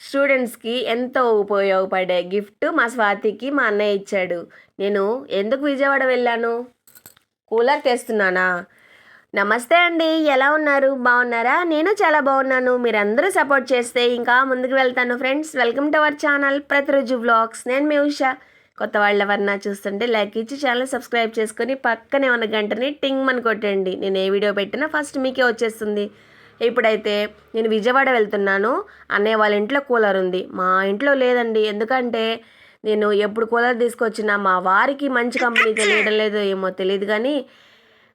స్టూడెంట్స్కి ఎంతో ఉపయోగపడే గిఫ్ట్ మా స్వాతికి మా అన్నయ్య ఇచ్చాడు. నేను ఎందుకు విజయవాడ వెళ్ళాను? కూలర్ తెస్తున్నానా? నమస్తే అండి ఎలా ఉన్నారు? బాగున్నారా? నేను చాలా బాగున్నాను. మీరందరూ సపోర్ట్ చేస్తే ఇంకా ముందుకు వెళ్తాను friends. Welcome to our channel ప్రతిరోజు వ్లాగ్స్. నేను మీ ఉషా. కొత్త వాళ్ళ ఎవరన్నా చూస్తుంటే లైక్ ఇచ్చి ఛానల్ సబ్స్క్రైబ్ చేసుకొని పక్కనే ఉన్న గంటని టింగ్ అని కొట్టండి. నేను ఏ వీడియో పెట్టినా ఫస్ట్ మీకే వచ్చేస్తుంది. ఇప్పుడైతే నేను విజయవాడ వెళ్తున్నాను. అన్నయ్య వాళ్ళ ఇంట్లో కూలర్ ఉంది. మా ఇంట్లో లేదండి. ఎందుకంటే నేను ఎప్పుడు కూలర్ తీసుకొచ్చినా మా వారికి మంచి కంపెనీ తెలియడం లేదో ఏమో తెలియదు కానీ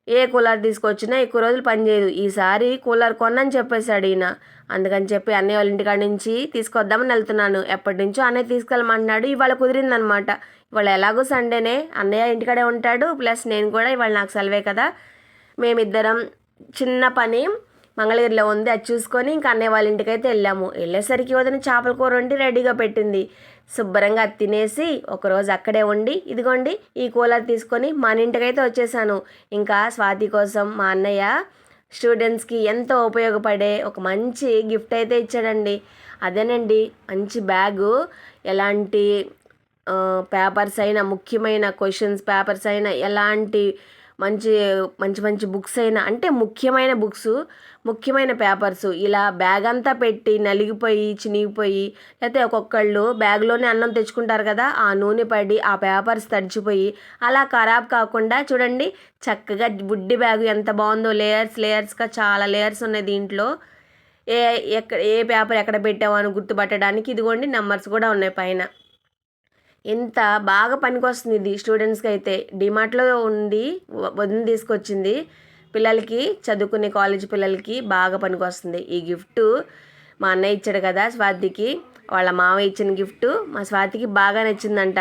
ఏ కూలర్ తీసుకొచ్చినా ఎక్కువ రోజులు పనిచేయదు ఈసారి కూలర్ కొన్నని చెప్పేశాడు ఈయన అందుకని చెప్పి అన్నయ్య వాళ్ళ ఇంటికాడ నుంచి తీసుకొద్దామని వెళ్తున్నాను. ఎప్పటి నుంచో అన్నయ్య తీసుకెళ్ళమంటున్నాడు. ఇవాళ కుదిరిందనమాట. ఇవాళ ఎలాగో సండేనే అన్నయ్య ఇంటికాడే ఉంటాడు. ప్లస్ నేను కూడా ఇవాళ నాకు సెలవే కదా. మేమిద్దరం చిన్న పని మంగళగిరిలో ఉంది అది చూసుకొని ఇంకా అన్నయ్య వాళ్ళ ఇంటికి అయితే వెళ్ళాము. వెళ్ళేసరికి వదిన చేపల కూర వండి రెడీగా పెట్టింది. శుభ్రంగా అది తినేసి ఒకరోజు అక్కడే ఉండి ఇదిగోండి ఈ కూలర్ తీసుకొని మన ఇంటికైతే వచ్చేసాను. ఇంకా స్వాతి కోసం మా అన్నయ్య స్టూడెంట్స్కి ఎంతో ఉపయోగపడే ఒక మంచి గిఫ్ట్ అయితే ఇచ్చాడండి. అదేనండి మంచి బ్యాగు ఎలాంటి పేపర్స్ అయినా ముఖ్యమైన క్వశ్చన్స్ పేపర్స్ అయినా ఎలాంటి మంచి మంచి మంచి బుక్స్ అయినా అంటే ముఖ్యమైన బుక్స్ ముఖ్యమైన పేపర్స్ ఇలా బ్యాగ్ అంతా పెట్టి నలిగిపోయి చినిగిపోయి లేకపోతే ఒక్కొక్కళ్ళు బ్యాగ్లోనే అన్నం తెచ్చుకుంటారు కదా ఆ నూనె పడి ఆ పేపర్స్ తడిచిపోయి అలా ఖరాబ్ కాకుండా చూడండి చక్కగా బుడ్డి బ్యాగ్ ఎంత బాగుందో లేయర్స్ లేయర్స్గా చాలా లేయర్స్ ఉన్నాయి దీంట్లో. ఏ ఎక్కడ ఏ పేపర్ ఎక్కడ పెట్టామో అని గుర్తుపట్టడానికి ఇదిగోండి నెంబర్స్ కూడా ఉన్నాయి పైన. ఎంత బాగా పనికొస్తుంది ఇది స్టూడెంట్స్కి అయితే. డిమార్ట్లో ఉండి వదిన తీసుకొచ్చింది పిల్లలకి చదువుకునే కాలేజ్ పిల్లలకి బాగా పనికొస్తుంది. ఈ గిఫ్ట్ మా అన్నయ్య ఇచ్చాడు కదా స్వాతికి వాళ్ళ మామ ఇచ్చిన గిఫ్ట్ మా స్వాతికి బాగా నచ్చిందంట.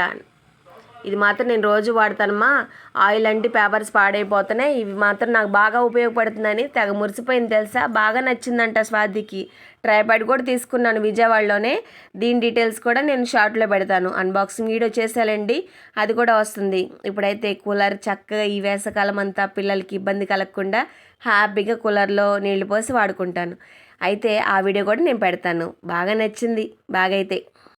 ఇది మాత్రం నేను రోజు వాడతానమ్మా. ఆయిల్ అంటే పేపర్స్ పాడైపోతున్నాయి. ఇవి మాత్రం నాకు బాగా ఉపయోగపడుతుందని తెగ మురిసిపోయింది తెలుసా? బాగా నచ్చిందంట స్వాతికి. ట్రైపాడ్ కూడా తీసుకున్నాను విజయవాడలోనే. దీని డీటెయిల్స్ కూడా నేను షార్ట్లో పెడతాను. అన్బాక్సింగ్ వీడియో చేసేయాలండి. అది కూడా వస్తుంది. ఇప్పుడైతే కూలర్ చక్కగా ఈ వేసవకాలం అంతా పిల్లలకి ఇబ్బంది కలగకుండా హ్యాపీగా కూలర్లో నీళ్ళు పోసి వాడుకుంటాను. అయితే ఆ వీడియో కూడా నేను పెడతాను. బాగా నచ్చింది. బాగైతే